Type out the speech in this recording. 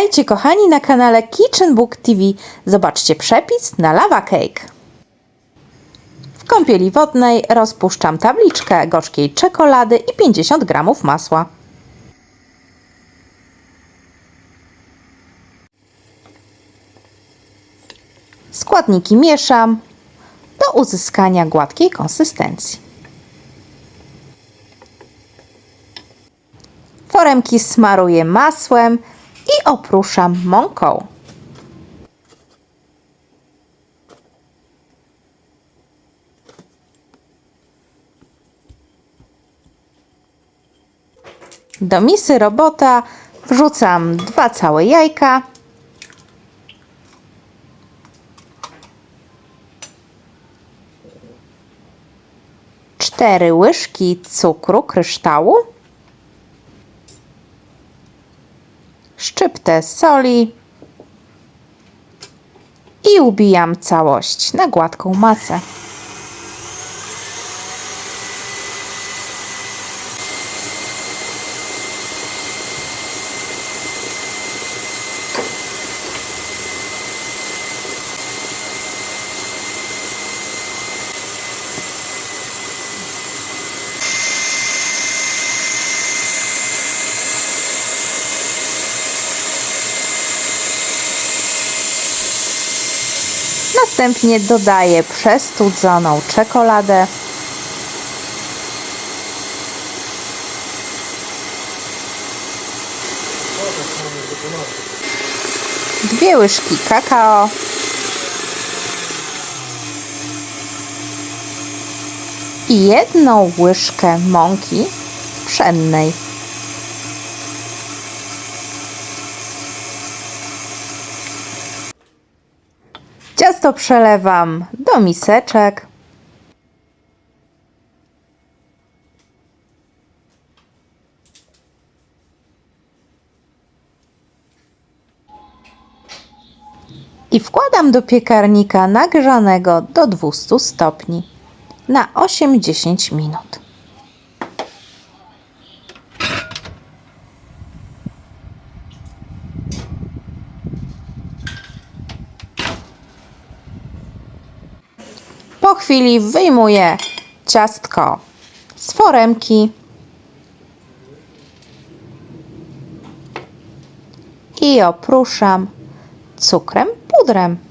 Witajcie kochani na kanale Kitchen Book TV. Zobaczcie przepis na lava cake. W kąpieli wodnej rozpuszczam tabliczkę gorzkiej czekolady i 50 g masła. Składniki mieszam do uzyskania gładkiej konsystencji. Foremki smaruję masłem i opruszam mąką. Do misy robota wrzucam dwa całe jajka, cztery łyżki cukru kryształu, szczyptę soli i ubijam całość na gładką masę. Następnie dodaję przestudzoną czekoladę. Dwie łyżki kakao. I jedną łyżkę mąki pszennej. Ciasto przelewam do miseczek. I wkładam do piekarnika nagrzanego do 200 stopni na 8-10 minut. Chwili wyjmuję ciastko z foremki i opruszam cukrem pudrem.